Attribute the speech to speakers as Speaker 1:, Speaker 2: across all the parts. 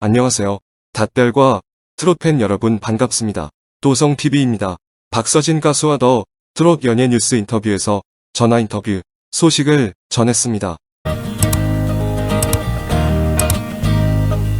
Speaker 1: 안녕하세요. 닷별과 트롯팬 여러분 반갑습니다. 도성TV입니다. 박서진 가수와 더 트롯 연예 뉴스 인터뷰에서 전화 인터뷰 소식을 전했습니다.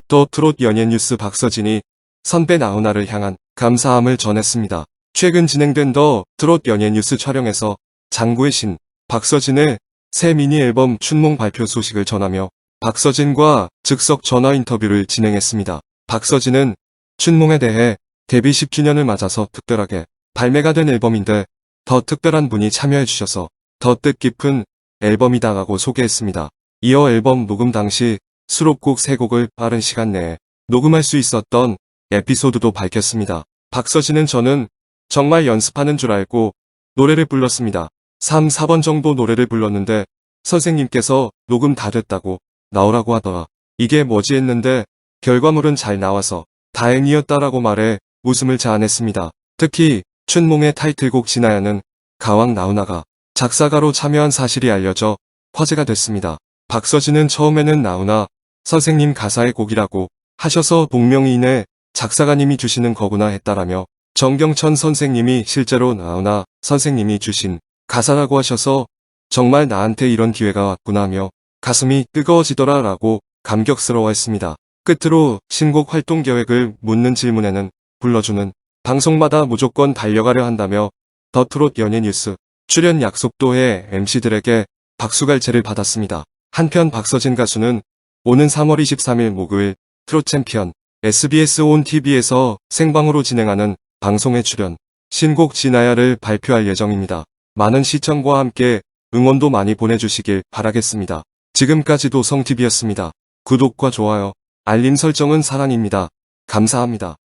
Speaker 1: 또 트롯 연예 뉴스 박서진이 선배 나훈아를 향한 감사함을 전했습니다. 최근 진행된 더 트롯 연예 뉴스 촬영에서 장구의 신 박서진의 새 미니 앨범 춘몽 발표 소식을 전하며 박서진과 즉석 전화 인터뷰를 진행했습니다. 박서진은 춘몽에 대해 데뷔 10주년을 맞아서 특별하게 발매가 된 앨범인데 더 특별한 분이 참여해 주셔서 더 뜻깊은 앨범이다라고 소개했습니다. 이어 앨범 녹음 당시 수록곡 3곡을 빠른 시간 내에 녹음할 수 있었던 에피소드도 밝혔습니다. 박서진은 저는 정말 연습하는 줄 알고 노래를 불렀습니다. 3, 4번 정도 노래를 불렀는데 선생님께서 녹음 다 됐다고 나오라고 하더라. 이게 뭐지 했는데 결과물은 잘 나와서 다행이었다라고 말해 웃음을 자아냈습니다. 특히 춘몽의 타이틀곡 진아야는 가왕 나훈아가 작사가로 참여한 사실이 알려져 화제가 됐습니다. 박서진은 처음에는 나훈아 선생님 가사의 곡이라고 하셔서 복명이인의 작사가님이 주시는 거구나 했다라며 정경천 선생님이 실제로 나훈아 선생님이 주신 가사라고 하셔서 정말 나한테 이런 기회가 왔구나 하며 가슴이 뜨거워지더라 라고 감격스러워했습니다. 끝으로 신곡 활동 계획을 묻는 질문에는 불러주는 방송마다 무조건 달려가려 한다며 더 트롯 연예 뉴스 출연 약속도 해 MC들에게 박수갈채를 받았습니다. 한편 박서진 가수는 오는 3월 23일 목요일 트롯 챔피언 SBS 온 TV에서 생방으로 진행하는 방송에 출연 신곡 진아야를 발표할 예정입니다. 많은 시청과 함께 응원도 많이 보내주시길 바라겠습니다. 지금까지도 성TV였습니다. 구독과 좋아요, 알림 설정은 사랑입니다. 감사합니다.